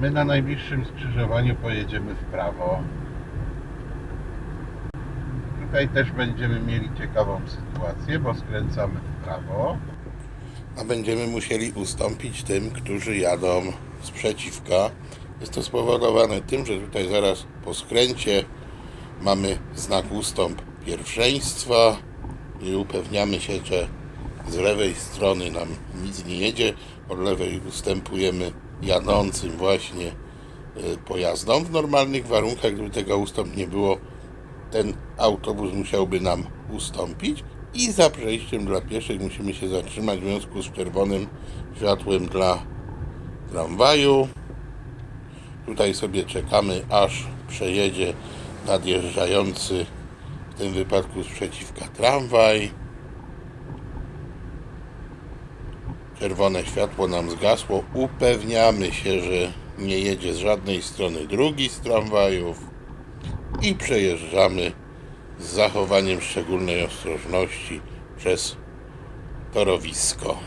My na najbliższym skrzyżowaniu pojedziemy w prawo. Tutaj też będziemy mieli ciekawą sytuację, bo skręcamy w prawo. A będziemy musieli ustąpić tym, którzy jadą z przeciwka. Jest to spowodowane tym, że tutaj zaraz po skręcie mamy znak ustąp pierwszeństwa i upewniamy się, że z lewej strony nam nic nie jedzie. Od lewej ustępujemy jadącym właśnie y, pojazdom. W normalnych warunkach, gdyby tego ustąp nie było, ten autobus musiałby nam ustąpić i za przejściem dla pieszych musimy się zatrzymać w związku z czerwonym światłem dla tramwaju. Tutaj sobie czekamy, aż przejedzie nadjeżdżający, w tym wypadku z przeciwka tramwaj. Czerwone światło nam zgasło. Upewniamy się, że nie jedzie z żadnej strony drugi z tramwajów i przejeżdżamy z zachowaniem szczególnej ostrożności przez torowisko.